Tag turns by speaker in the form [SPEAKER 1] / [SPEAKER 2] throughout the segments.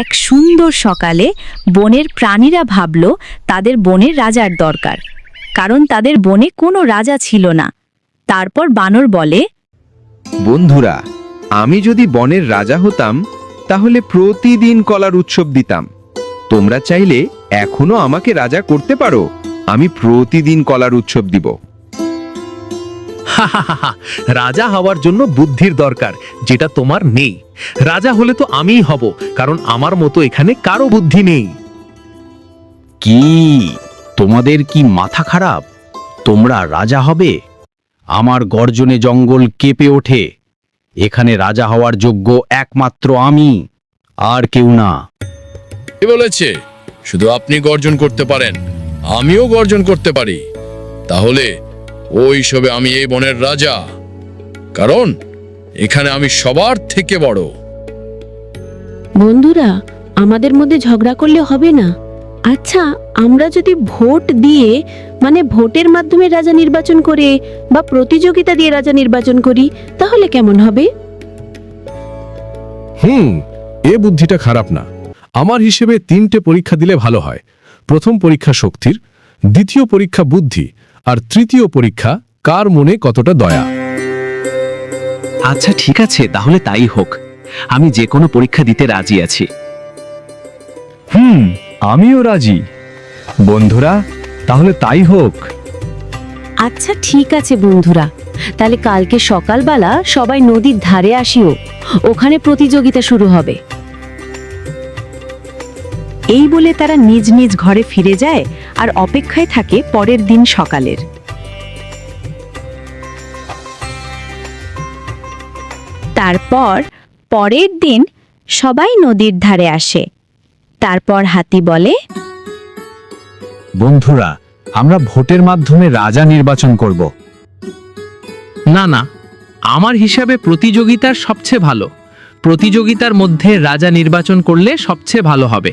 [SPEAKER 1] এক সুন্দর সকালে বনের প্রাণীরা ভাবল তাদের বনের রাজার দরকার, কারণ তাদের বনে কোনো রাজা ছিল না। তারপর বানর বলে,
[SPEAKER 2] বন্ধুরা, আমি যদি বনের রাজা হতাম, তাহলে প্রতিদিন কলার উৎসব দিতাম। তোমরা চাইলে এখনও আমাকে রাজা করতে পারো, আমি প্রতিদিন কলার উৎসব দিব।
[SPEAKER 3] রাজা হওয়ার জন্য বুদ্ধির দরকার যেটা তোমার নেই। রাজা হলে তো আমিই হব কারণ আমার মতো এখানে কারও বুদ্ধি নেই।
[SPEAKER 4] কি? তোমাদের কি মাথা খারাপ? তোমরা রাজা হবে আমার গর্জনে জঙ্গল কেঁপে ওঠে। এখানে রাজা হওয়ার যোগ্য একমাত্র আমি আর কেউ না।
[SPEAKER 5] কে বলেছে? শুধু আপনি গর্জন করতে পারেন আমিও গর্জন করতে পারি। তাহলে ওই হিসেবে আমি এই বনের রাজা। কারণ এখানে আমি সবার থেকে বড়।
[SPEAKER 6] বন্ধুরা আমাদের মধ্যে ঝগড়া করলে হবে না। আচ্ছা আমরা যদি ভোট দিয়ে মানে ভোটের মাধ্যমে রাজা নির্বাচন করে বা প্রতিযোগিতা দিয়ে রাজা নির্বাচন করি তাহলে কেমন হবে?
[SPEAKER 7] হুম এ বুদ্ধিটা খারাপ না। আমার হিসেবে তিনটে পরীক্ষা দিলে ভালো হয়। প্রথম পরীক্ষা শক্তির দ্বিতীয় পরীক্ষা বুদ্ধি। আর তৃতীয় পরীক্ষা কার মনে কতটা দয়া?
[SPEAKER 4] আচ্ছা ঠিক আছে তাহলে তাই হোক। আমি যে কোনো পরীক্ষা দিতে রাজি আছি।
[SPEAKER 8] হুম আমিও রাজি। বন্ধুরা তাহলে তাই হোক।
[SPEAKER 6] আচ্ছা ঠিক আছে বন্ধুরা। তাহলে কালকে সকালবেলা সবাই নদীর ধারে আসিও। ওখানে প্রতিযোগিতা শুরু হবে।
[SPEAKER 1] এই বলে তারা নিজ নিজ ঘরে ফিরে যায় আর অপেক্ষায় থাকে পরের দিন সকালের। তারপর পরের দিন সবাই নদীর ধারে আসে। তারপর হাতি বলে
[SPEAKER 8] বন্ধুরা আমরা ভোটের মাধ্যমে রাজা নির্বাচন করব।
[SPEAKER 3] না না আমার হিসাবে প্রতিযোগিতার সবচেয়ে ভালো। প্রতিযোগিতার মধ্যে রাজা নির্বাচন করলে সবচেয়ে ভালো হবে।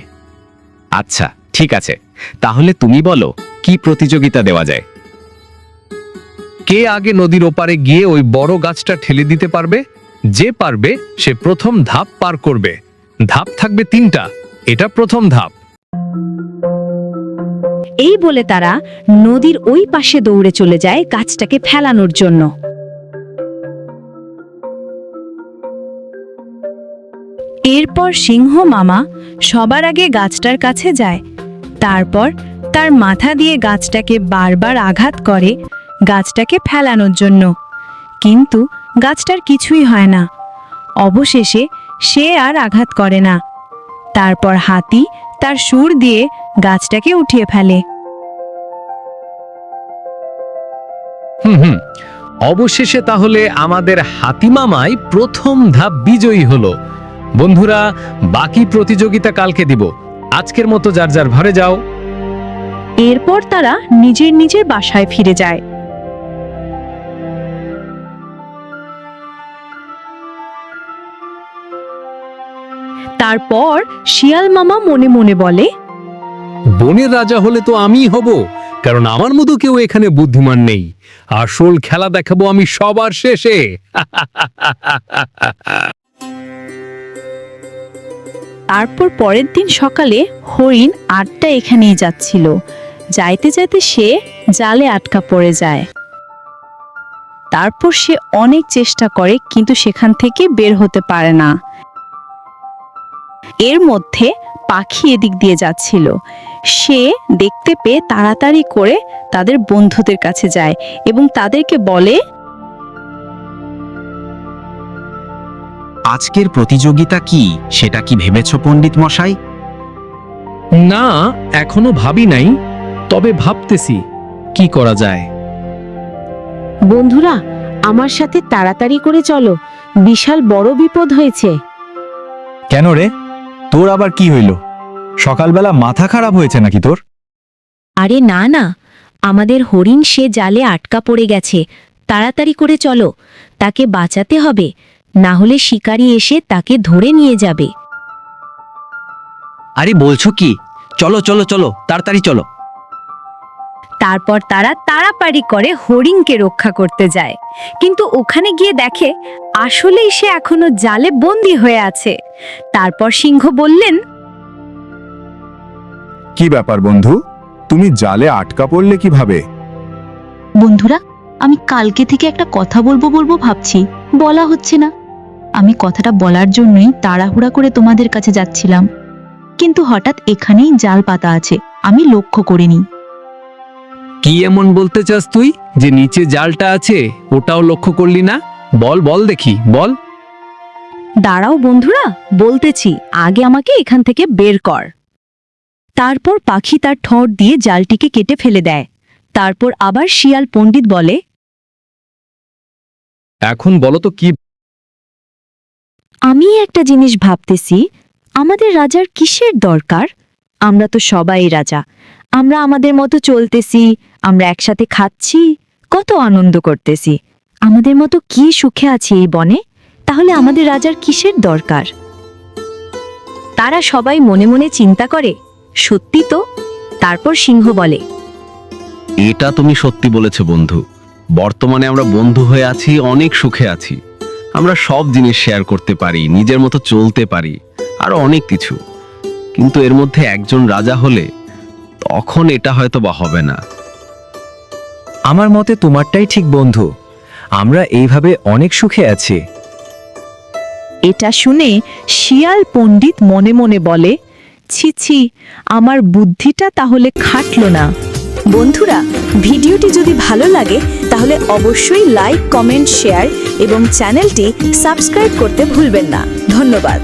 [SPEAKER 4] আচ্ছা ঠিক আছে। তাহলে তুমি বলো, কি প্রতিযোগিতা দেওয়া যায়?
[SPEAKER 3] কে আগে নদীর ওপারে গিয়ে ওই বড় গাছটা ঠেলে দিতে পারবে? যে পারবে, সে প্রথম ধাপ পার করবে। ধাপ থাকবে তিনটা। এটা প্রথম ধাপ।
[SPEAKER 1] এই বলে তারা নদীর ওই পাশে দৌড়ে চলে যায় গাছটাকে ফেলানোর জন্য। এরপর সিংহ মামা সবার আগে গাছটার কাছে যায়। তারপর তার মাথা দিয়ে গাছটাকে বারবার আঘাত করে গাছটাকে ফেলানোর জন্য। কিন্তু গাছটার কিছুই হয় না। অবশেষে সে আর আঘাত করে না। তারপর হাতি তার সুর দিয়ে গাছটাকে উঠিয়ে ফেলে।
[SPEAKER 3] হুম হুম। অবশেষে তাহলে আমাদের হাতিমামাই প্রথম ধাপ বিজয়ী হলো। বন্ধুরা বাকি প্রতিযোগিতা কালকে দিব। আজকের মতো যার যার ঘরে যাও।
[SPEAKER 1] এরপর তারা নিজের নিজের বাসায় ফিরে যায়। তারপর শিয়াল মামা মনে মনে বলে
[SPEAKER 3] বনের রাজা হলে তো আমিই হব কারণ আমার মতো কেউ এখানে বুদ্ধিমান নেই। আসল খেলা দেখাবো আমি সবার শেষে।
[SPEAKER 1] তারপর পরের দিন সকালে হরিণ আটটা এখানেই যাচ্ছিল। যাইতে যাইতে সে জালে আটকা পড়ে যায়। তারপর সে অনেক চেষ্টা করে, কিন্তু সেখান থেকে বের হতে পারে না। এর মধ্যে পাখি এদিক দিয়ে যাচ্ছিল। সে দেখতে পেয়ে তাড়াতাড়ি করে তাদের বন্ধুদের কাছে যায় এবং তাদেরকে বলে
[SPEAKER 4] আজকের প্রতিযোগিতা কি সেটা কি ভেবেছ পণ্ডিত মশাই?
[SPEAKER 3] না এখনও ভাবি নাই তবে ভাবতেছি কি করা যায়?
[SPEAKER 6] বন্ধুরা আমার সাথে তাড়াতাড়ি করে চলো বিশাল বড় বিপদ হয়েছে।
[SPEAKER 8] কেন রে? তোর আবার কি হইল? সকালবেলা মাথা খারাপ হয়েছে নাকি তোর?
[SPEAKER 1] আরে না না আমাদের হরিণ সে জালে আটকা পড়ে গেছে তাড়াতাড়ি করে চলো তাকে বাঁচাতে হবে না হলে শিকারী এসে তাকে ধরে নিয়ে যাবে।
[SPEAKER 4] আরে বলছো কি? চলো চলো চলো তাড়াতাড়ি চলো।
[SPEAKER 1] তারপর তারা তাড়াতাড়ি করে হরিণকে রক্ষা করতে যায়। কিন্তু ওখানে গিয়ে দেখে আসলেই সে এখনও জালে বন্দী হয়ে আছে। তারপর সিংহ বললেন
[SPEAKER 9] কি ব্যাপার বন্ধু? তুমি জালে আটকা পড়লে কীভাবে?
[SPEAKER 10] বন্ধুরা আমি কালকে থেকে একটা কথা বলব বলব ভাবছি। বলা হচ্ছে না। আমি কথাটা বলার জন্যই তাড়াহুড়া করে তোমাদের কাছে যাচ্ছিলাম। কিন্তু হঠাৎ এখানেই জাল পাতা আছে আমি লক্ষ্য করিনি।
[SPEAKER 3] কি এমন বলতে চাস তুই যে নিচে জালটা আছে ওটাও লক্ষ্য করলি না? বল বল দেখি বল।
[SPEAKER 1] দাঁড়াও বন্ধুরা বলতেছি আগে আমাকে এখান থেকে বের কর। তারপর পাখি তার ঠোঁট দিয়ে জালটিকে কেটে ফেলে দেয়। তারপর আবার শিয়াল পণ্ডিত বলে
[SPEAKER 3] এখন বলো তো কি
[SPEAKER 1] আমি একটা জিনিস ভাবতেছি, আমাদের রাজার কিসের দরকার? আমরা তো সবাই রাজা। আমরা আমাদের মতো চলতেছি, আমরা একসাথে খাচ্ছি, কত আনন্দ করতেছি। আমাদের মতো কি সুখে আছি এই বনে? তাহলে আমাদের রাজার কিসের দরকার? তারা সবাই মনে মনে চিন্তা করে, সত্যি তো? তারপর সিংহ বলে,
[SPEAKER 4] এটা তুমি সত্যি বলেছ বন্ধু। বর্তমানে আমরা বন্ধু হয়ে আছি, অনেক সুখে আছি। আমরা সব জিনিস শেয়ার করতে পারি নিজের মতো চলতে পারি আরও অনেক কিছু। কিন্তু এর মধ্যে একজন রাজা হলে তখন এটা হয়তো বা হবে না।
[SPEAKER 8] আমার মতে তোমারটাই ঠিক বন্ধু আমরা এইভাবে অনেক সুখে আছি।
[SPEAKER 1] এটা শুনে শিয়াল পণ্ডিত মনে মনে বলে ছি ছি আমার বুদ্ধিটা তাহলে খাটলো না। বন্ধুরা, ভিডিওটি যদি ভালো লাগে, তাহলে অবশ্যই লাইক কমেন্ট শেয়ার এবং চ্যানেলটি সাবস্ক্রাইব করতে ভুলবেন না। ধন্যবাদ।